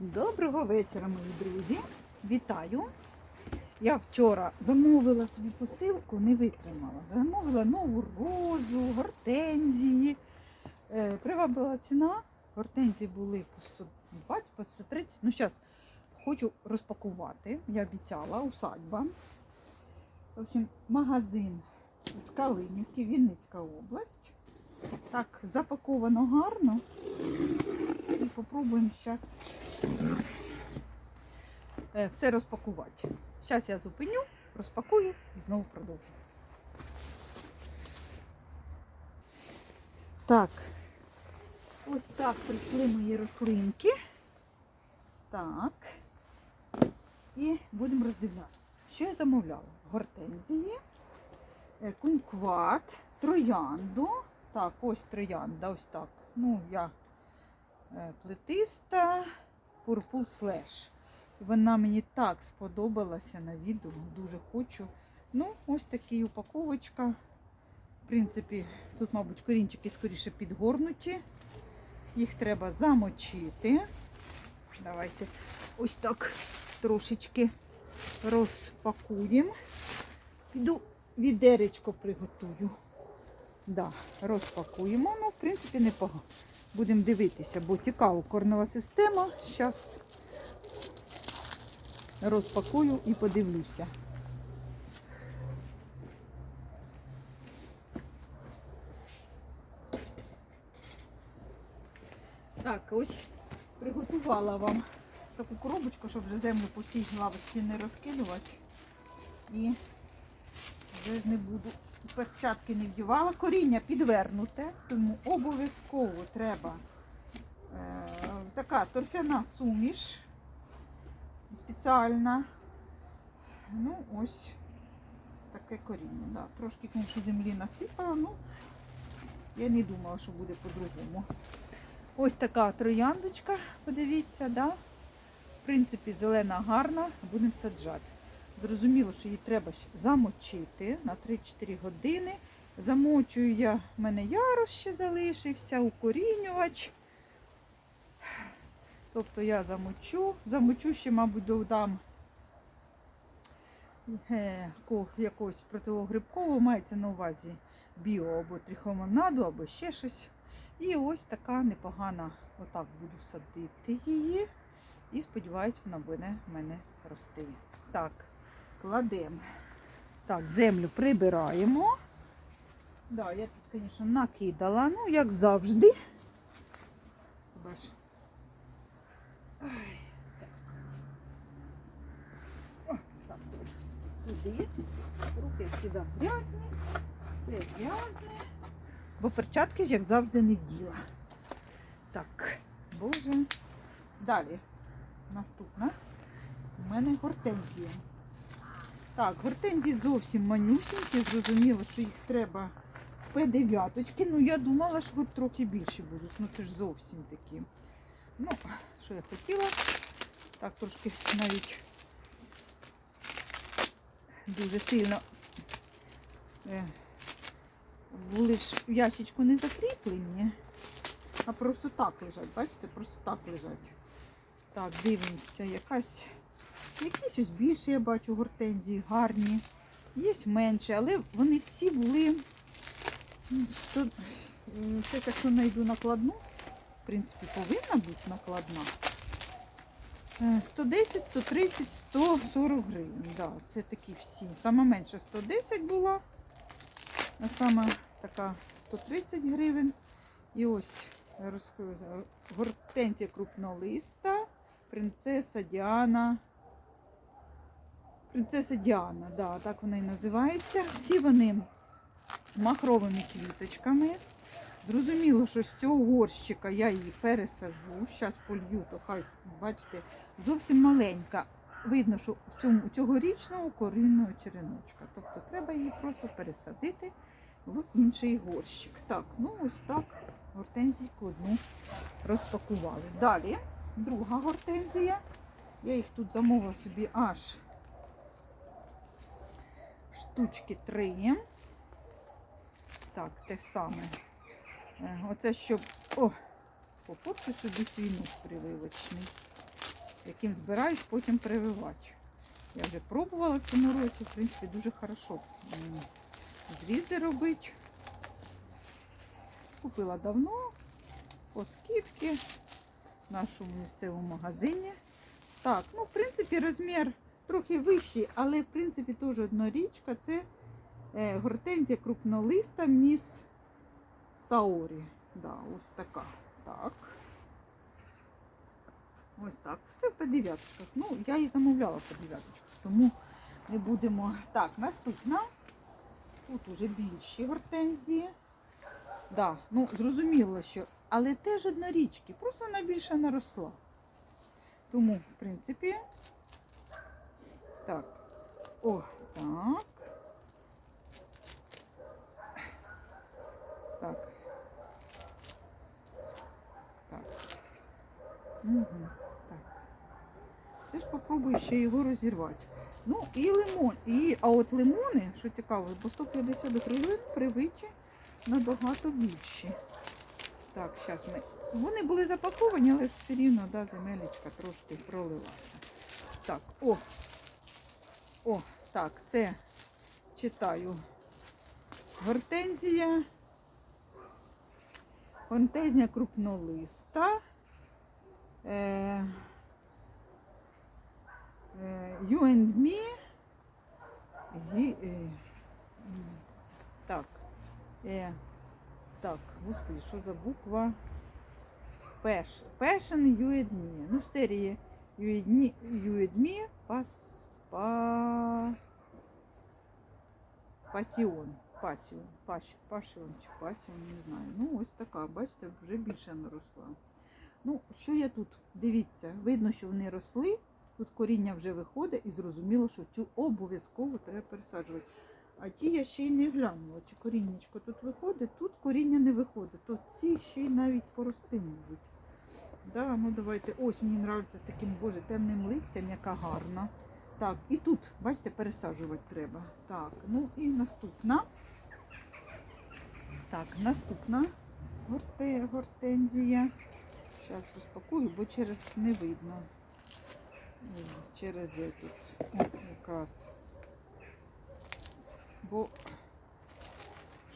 Доброго вечора, мої друзі. Вітаю. Я вчора замовила собі посилку, не витримала. Замовила нову розу, гортензії. Е, Привабила ціна. Гортензії були по 120, по 130. Ну, зараз хочу розпакувати. Я обіцяла, усадьба. В общем, магазин з Калинівки, Вінницька область. Так, запаковано гарно. І попробуємо зараз все розпакувати. Зараз я зупиню, розпакую і знову продовжу. Так, ось так прийшли мої рослинки. Так. І будемо роздивлятися. Що я замовляла? Гортензії, е, кумкват, троянду. Так, ось троянда, ось так. Ну, я е, плетиста Purple Slash. Вона мені так сподобалася на відео, дуже хочу. Ну, ось така упаковочка. В принципі, тут, мабуть, корінчики скоріше підгорнуті. Їх треба замочити. Давайте ось так трошечки розпакуємо. Піду відеречко приготую. Да, розпакуємо. Ну, в принципі, непогано. Будемо дивитися, бо цікава корнова система. Зараз розпакую і подивлюся. Так, ось приготувала вам таку коробочку, щоб вже землю по цій лавочці не розкидувати. І вже не буду перчатки не вдівала. Коріння підвернуте, тому обов'язково треба е, така торфяна суміш спеціальна. Ну, ось таке коріння. Да. Трошки конечно, землі насипала, ну я не думала, що буде по-другому. Ось така трояндочка, подивіться, да? в принципі, зелена гарна, будемо саджати. Зрозуміло, що її треба замочити на 3-4 години. Замочую я, в мене ярус ще залишився, укорінювач. Тобто я замочу, замочу ще, мабуть, додам е, якогось противогрибкового, мається на увазі біо або трихомонаду, або ще щось. І ось така непогана, отак буду садити її. І сподіваюсь, вона буде в мене рости. Так, кладемо. Так, землю прибираємо. Да, я тут, звісно, накидала, ну, як завжди. Так, туди. Руки всі грязні, все грязне. Бо перчатки ж, як завжди, не вділа. Так, боже. Далі. Наступна. У мене гортензія. Так, гортензії зовсім манюсінькі, зрозуміло, що їх треба П9. Ну, я думала, що тут трохи більше будуть. Ну це ж зовсім такі. Ну, що я хотіла. Так, трошки навіть дуже сильно е, були ж в ящичку не закріплені, а просто так лежать. Бачите, просто так лежать. Так, дивимося, якась. Якісь ось більше, я бачу, гортензії гарні. Є менше, але вони всі були. м, Це якщо знайду накладну. В принципі, повинна бути накладна. Е, 110, 130, 140 гривень. Да, це такі всі. Сама менша 110 була, а сама така 130 гривень. І ось гортензія крупнолиста, принцеса Діана. Принцеса Діана, да, так вона і називається. Всі вони махровими квіточками. Зрозуміло, що з цього горщика я її пересаджу. Зараз полью, то хай, бачите, зовсім маленька. Видно, що в цьому цьогорічного корінного череночка. Тобто треба її просто пересадити в інший горщик. Так, ну ось так гортензійку одну розпакували. Далі друга гортензія. Я їх тут замовила собі аж штучки три. Так, те саме. Е, Оце щоб... О, попорчу собі свій нож прививочний. яким збираюсь потім прививати. Я вже пробувала в цьому році, в принципі, дуже хорошо зрізи робити. Купила давно по скидці в нашому місцевому магазині. Так, ну, в принципі, розмір трохи вищий, але в принципі теж однорічка. Це е, гортензія крупнолиста міс Саорі. Да, ось така. Так. Ось так. Все по дев'яточках. Ну, я її замовляла по дев'яточках, тому не будемо. Так, наступна. Тут уже більші гортензії. Да, ну зрозуміло, що. Але теж однорічки, просто вона більше наросла. Тому, в принципі, так. О, так. Так. Так. Угу. Так. Теж попробую ще його розірвати. Ну і лимон. І, а от лимони, що цікаво, по 150 гривень привиті набагато більші. Так, зараз ми. Вони були запаковані, але все рівно, да, земелечка трошки пролилася. Так, о. О, так, це читаю. Гортензія. Гортензія крупнолиста. Е, е, you and me. Гі, е, так. Е, так, господи, що за буква? Passion You and Me. Ну, серії You and Me, you and me пас, па, Пасіон. Пасіон. Паш, пашіон чи пасіон, не знаю. Ну, ось така, бачите, вже більше наросла. Ну, що я тут? Дивіться, видно, що вони росли. Тут коріння вже виходить і зрозуміло, що цю обов'язково треба пересаджувати. А ті я ще й не глянула, чи коріннячко тут виходить, тут коріння не виходить, то ці ще й навіть порости можуть. Да, ну давайте. Ось мені подобається з таким боже темним листям, яка гарна. Так, і тут, бачите, пересаджувати треба. Так, ну і наступна. Так, наступна горте, гортензія. Зараз розпакую, бо через не видно. Через о, якраз. Бо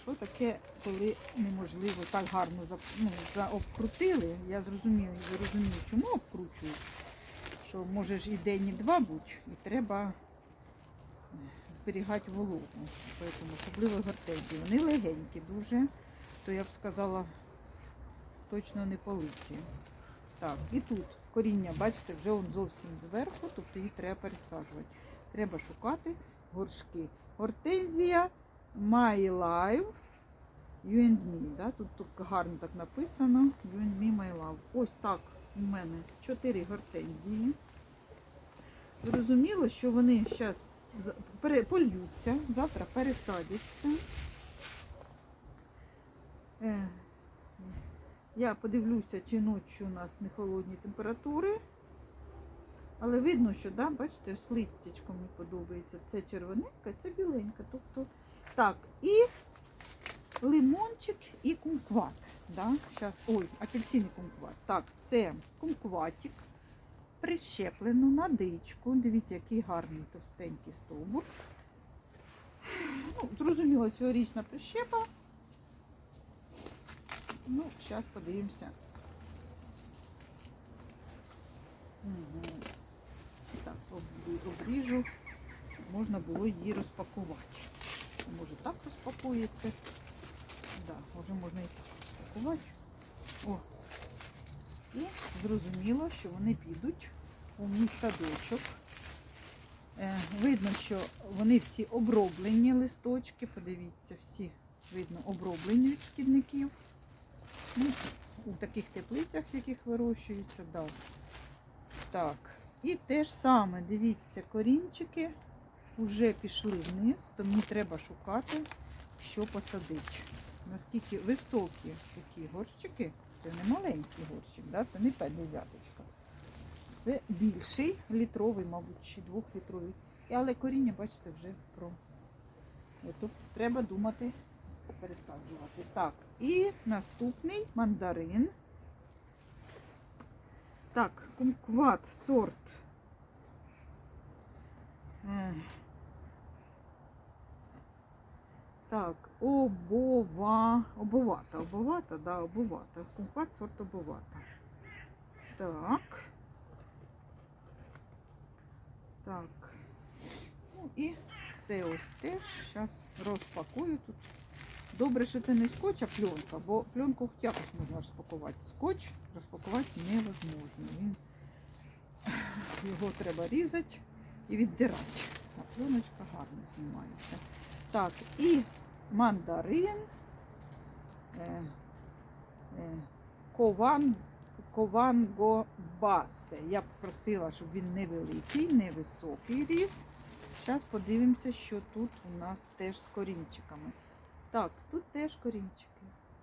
що таке, коли неможливо так гарно ну, за- обкрутили, я зрозумію, я розумію, чому обкручують. Що може ж і день, і два бути, і треба зберігати вологу. Поэтому особливо гортензії. Вони легенькі дуже, то я б сказала, точно не политі. Так, і тут коріння, бачите, вже он зовсім зверху, тобто їх треба пересаджувати. Треба шукати горшки. Гортензія My Life You and Me. Да? Тут, тут гарно так написано. You and me, my love. Ось так у мене чотири гортензії. Зрозуміло, що вони зараз польються, завтра пересадяться. Е, я подивлюся, чи ночі у нас не холодні температури. Але видно, що, да, бачите, листячком мені подобається. Це червоненька, це біленька. Тобто, так, і лимончик і кумкват. Да? Щас, ой, апельсин і кумкват. Так, це кумкватик. Прищеплено на дичку. Дивіться, який гарний товстенький стовбур. Ну, зрозуміло, цьогорічна прищепа. Ну, зараз подивимося. Угу. Так, обрі- обріжу. Можна було її розпакувати. Може так розпакується. Да, може можна і так розпакувати. О. І зрозуміло, що вони підуть у мій садочок. Е, видно, що вони всі оброблені листочки. Подивіться, всі видно оброблені від шкідників. Ну, у таких теплицях, в яких вирощуються, да. Так. І те ж саме, дивіться, корінчики вже пішли вниз, то мені треба шукати, що посадити. Наскільки високі такі горщики, це не маленький горщик, да? це не 5 дев'яточка. Це більший, літровий, мабуть, чи двохлітровий. Але коріння, бачите, вже про. Тобто треба думати пересаджувати. Так, і наступний мандарин. Так, кумкват, сорт. Так, обова, обовата, обовата, да, обовата. Кумкват, сорт обовата. Так. Так. Ну і це ось теж. Зараз розпакую тут. Добре, що це не скотч, а пленка, бо пленку якось можна розпакувати. Скотч розпакувати невозможно. Він його треба різати і віддирати. А пленочка гарно знімається. Так, і мандарин. Е, е, кован, кованго басе. Я попросила, щоб він невеликий, невисокий ріс. Зараз подивимося, що тут у нас теж з корінчиками. Так, тут теж корінчики.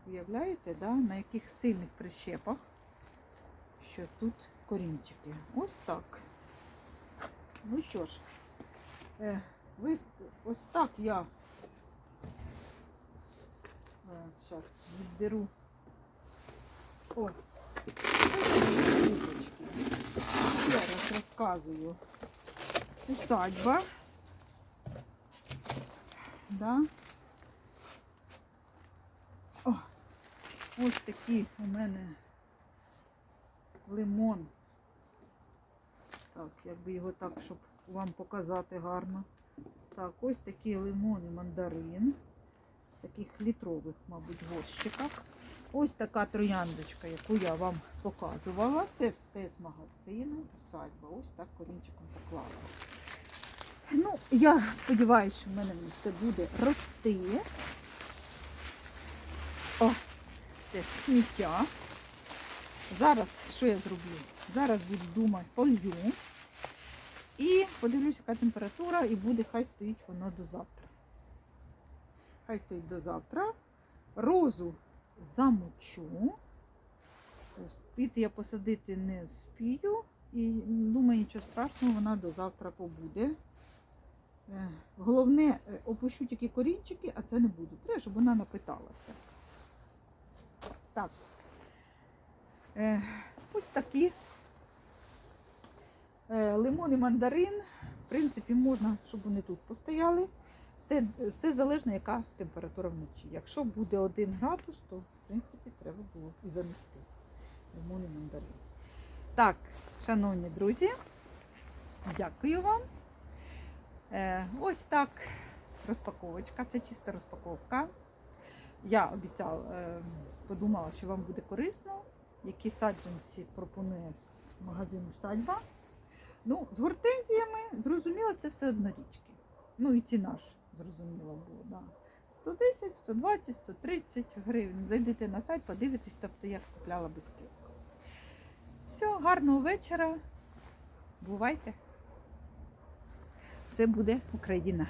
Уявляєте, да? на яких сильних прищепах, що тут корінчики. Ось так. Ну що ж, е, ви, ось так я зараз віддеру. О. Ще раз розказую. Усадьба. Да. О, ось такі у мене лимон. Так, якби його так, щоб вам показати гарно. Так, ось такі лимон і мандарин. Таких літрових, мабуть, горщиках. Ось така трояндочка, яку я вам показувала. Це все з магазину. Усадьба. Ось так корінчиком поклала. Ну, я сподіваюся, що в мене все буде рости. О, це сміття. Зараз що я зроблю? Зараз буду думати, полью. І подивлюся, яка температура, і буде, хай стоїть воно до завтра. Хай стоїть до завтра. Розу замочу. Ось, я посадити не спію. І думаю, нічого страшного, вона до завтра побуде. Е, Головне, е, опущу тільки корінчики, а це не буду. Треба, щоб вона напиталася. Так. Е, Ось такі лимон і мандарин. В принципі, можна, щоб вони тут постояли. Все, все залежно, яка температура вночі. Якщо буде 1 градус, то в принципі треба було і занести лимон і мандарин. Так, шановні друзі, дякую вам. Е, ось так розпаковочка. Це чиста розпаковка. Я обіцяла, е, подумала, що вам буде корисно, які саджанці пропонує з магазину садьба. Ну, з гортензіями, зрозуміло, це все однорічки. Ну і ціна ж зрозуміла було. Да. 110, 120, 130 гривень. Зайдете на сайт, подивитесь, тобто я купляла без кілька. Все, гарного вечора. Бувайте! Все буде Україна.